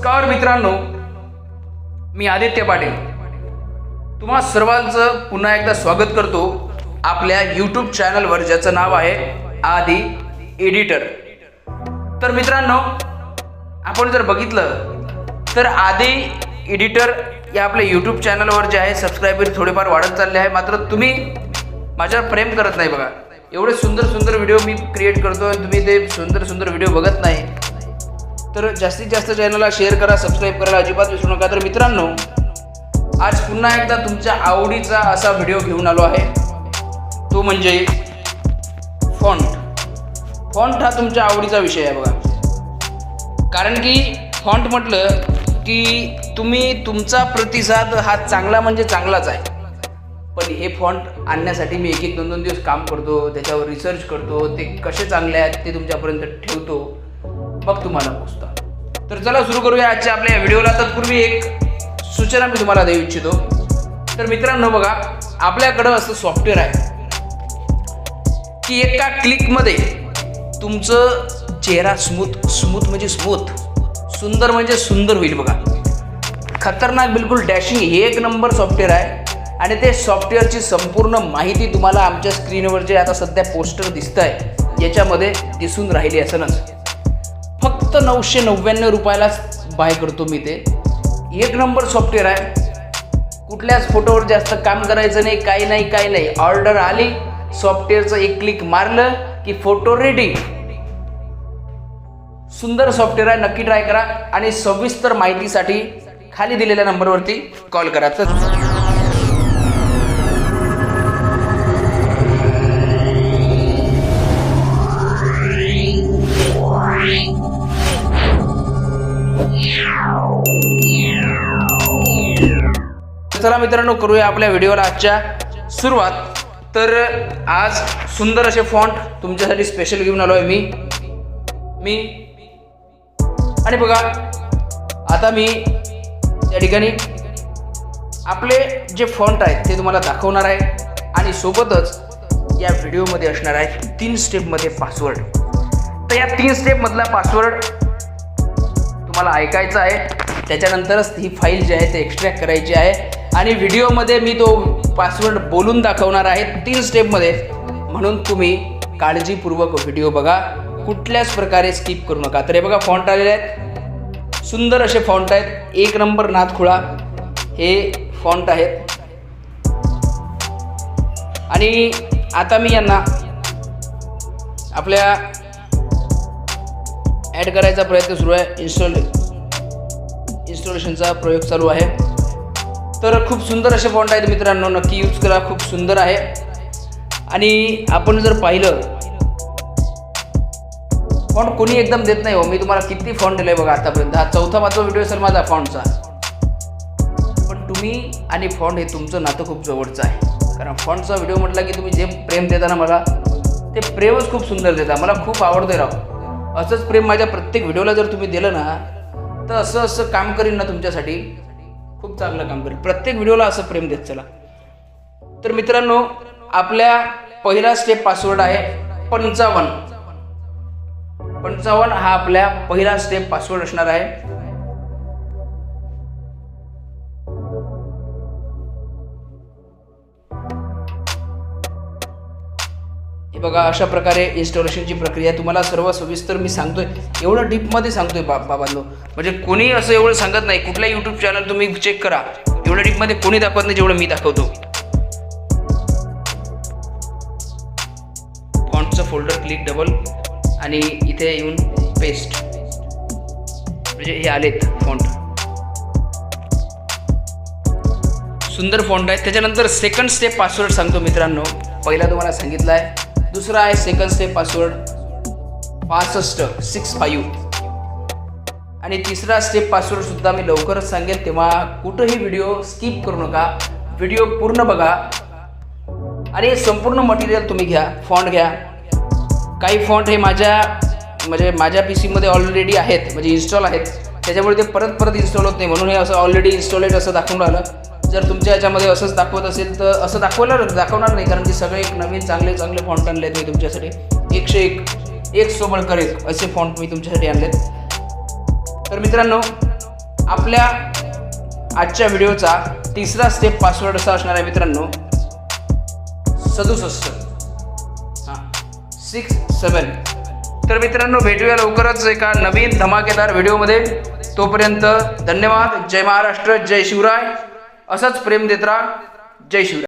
नमस्कार मित्रांनो मी आदित्य पाटील. तुम्हा सर्वांचं पुन्हा एकदा स्वागत करतो आपल्या यूट्यूब चॅनलवर ज्याचं नाव आहे आदी एडिटर तर मित्रांनो आपण जर बघितलं तर आदी एडिटर या आपल्या यूट्यूब चॅनलवर जे आहे सबस्क्रायबर थोडेफार वाढत चालले आहे. मात्र तुम्ही माझ्यावर प्रेम करत नाही बघा. एवढे सुंदर सुंदर व्हिडिओ मी क्रिएट करतो आणि तुम्ही ते सुंदर सुंदर व्हिडिओ बघत नाही. तर जास्तीत जास्त चॅनलला शेअर करा सबस्क्राईब करायला अजिबात विसरू नका. तर मित्रांनो आज पुन्हा एकदा तुमच्या आवडीचा असा व्हिडिओ घेऊन आलो आहे. तो म्हणजे फॉन्ट फॉन्ट हा तुमच्या आवडीचा विषय आहे बघा. कारण की फॉन्ट म्हटलं की तुम्ही तुमचा प्रतिसाद हा चांगला म्हणजे चांगलाच आहे. पण हे फॉन्ट आणण्यासाठी मी एक एक दोन दोन दिवस काम करतो त्याच्यावर रिसर्च करतो ते कसे चांगले आहेत ते तुमच्यापर्यंत ठेवतो. मग तुम्हाला पोचतात तर चला सुरू करूया आजच्या आपल्या व्हिडिओला. तत्पूर्वी एक सूचना मी तुम्हाला देऊ इच्छितो. तर मित्रांनो बघा आपल्याकडं असं सॉफ्टवेअर आहे. की एका क्लिकमध्ये तुमचं चेहरा स्मूथ स्मूथ म्हणजे स्मूथ सुंदर म्हणजे सुंदर होईल बघा. खतरनाक बिलकुल डॅशिंग हे एक नंबर सॉफ्टवेअर आहे. आणि ते सॉफ्टवेअरची संपूर्ण माहिती तुम्हाला आमच्या स्क्रीनवर जे आता सध्या पोस्टर दिसत आहे याच्यामध्ये दिसून राहिली असं फक्त नऊशे नव्याण्णव रुपयालाच बाय करतो मी ते. एक नंबर सॉफ्टवेअर आहे. कुठल्याच फोटोवर जास्त काम करायचं नाही काही नाही काही नाही. ऑर्डर आली सॉफ्टवेअरचं एक क्लिक मारलं की फोटो रेडी सुंदर सॉफ्टवेअर आहे नक्की ट्राय करा. आणि सविस्तर माहितीसाठी खाली दिलेल्या नंबरवरती कॉल करा. तर चला मित्रांनो करूया आपल्या व्हिडिओला आजच्या सुरुवात. तर आज सुंदर असे फॉन्ट तुमच्यासाठी स्पेशल घेऊन आलो आहे मी. मी. आणि बघा आता मी या ठिकाणी आपले जे फॉन्ट आहेत ते तुम्हाला दाखवणार आहे. आणि सोबतच या व्हिडिओमध्ये असणार आहे तीन स्टेपमध्ये पासवर्ड तर या तीन स्टेपमधला पासवर्ड तुम्हाला ऐकायचं आहे त्याच्यानंतरच ही फाईल जी आहे ते एक्स्ट्रॅक्ट करायची आहे. आणि व्हिडिओमध्ये मी तो पासवर्ड बोलून दाखवणार आहे तीन स्टेपमध्ये म्हणून तुम्ही काळजीपूर्वक व्हिडिओ बघा. कुठल्याच प्रकारे स्किप करू नका. तर हे बघा फॉन्ट आलेले आहेत. सुंदर असे फॉन्ट आहेत. एक नंबर नाथखुळा हे फॉन्ट आहेत. आणि आता मी यांना आपल्या ॲड करायचा प्रयत्न सुरू आहे. इन्स्टॉल इन्स्टॉलेशनचा प्रयोग चालू आहे. तर खूप सुंदर असे फॉन्ट आहेत मित्रांनो. नक्की यूज करा. खूप सुंदर आहे. आणि आपण जर पाहिलं फॉन्ट कोणी एकदम देत नाही हो. मी तुम्हाला किती फॉन्ट दिले बघा आतापर्यंत. हा चौथा पाचवा व्हिडिओ असेल माझा फॉन्टचा पण तुम्ही आणि फॉन्ट हे तुमचं नातं खूप जवळचं आहे. कारण फॉन्टचा व्हिडिओ म्हटला की तुम्ही जे प्रेम देता ना मला ते प्रेमच खूप सुंदर देता. मला खूप आवडते राव. असंच प्रेम माझ्या प्रत्येक व्हिडिओला जर तुम्ही दिलं ना तर असं असं काम करीन ना तुमच्यासाठी. खूप चांगलं काम करेल प्रत्येक व्हिडिओला असं प्रेम देत चला. तर मित्रांनो आपल्या पहिला स्टेप पासवर्ड आहे पंचावन्न. पंचावन्न हा आपल्या पहिला स्टेप पासवर्ड असणार आहे. हे बघा अशा प्रकारे इन्स्टॉलेशनची प्रक्रिया तुम्हाला सर्व सविस्तर मी सांगतोय. एवढं डीपमध्ये सांगतोय बा बाबांनो. म्हणजे कोणी असं एवढं सांगत नाही. कुठल्या यूट्यूब चॅनल तुम्ही चेक करा. एवढं डीपमध्ये कोणी दाखवत नाही जेवढं मी दाखवतो. फॉन्टचं फोल्डर क्लिक डबल आणि इथे येऊन पेस्ट म्हणजे हे आलेत फॉन्ट सुंदर फॉन्ट आहे त्याच्यानंतर सेकंड स्टेप पासवर्ड सांगतो मित्रांनो. पहिला तुम्हाला सांगितलं आहे. दुसरा आहे सेकंड स्टेप पासवर्ड पासष्ट सिक्स फाईव्ह आणि तिसरा स्टेप पासवर्डसुद्धा मी लवकरच सांगेन तेव्हा कुठंही व्हिडिओ स्किप करू नका. व्हिडिओ पूर्ण बघा. आणि संपूर्ण मटेरियल तुम्ही घ्या फॉन्ट घ्या. काही फॉन्ट हे माझ्या म्हणजे माझ्या पी सीमध्ये ऑलरेडी आहेत म्हणजे इन्स्टॉल आहेत. त्याच्यामुळे ते परत परत इन्स्टॉल होत नाही म्हणून हे असं ऑलरेडी इन्स्टॉलेड असं दाखवून राहिलं. जर तुमच्या याच्यामध्ये असंच दाखवत असेल तर असं दाखवणार दाखवणार नाही कारण की सगळे एक नवीन चांगले चांगले फॉन्ट आणले आहेत मी तुमच्यासाठी. एकशे एक एक सोबळ करेल असे फॉन्ट मी तुमच्यासाठी आणलेत. तर मित्रांनो आपल्या आजच्या व्हिडिओचा तिसरा स्टेप पासवर्ड असा असणार आहे मित्रांनो. सदुसष्ट. हां. सिक्स सेवन तर मित्रांनो भेटूया लवकरच एका नवीन धमाकेदार व्हिडिओमध्ये. तोपर्यंत धन्यवाद. जय महाराष्ट्र जय शिवराय. असंच प्रेम देत राहा. जय शिवराय.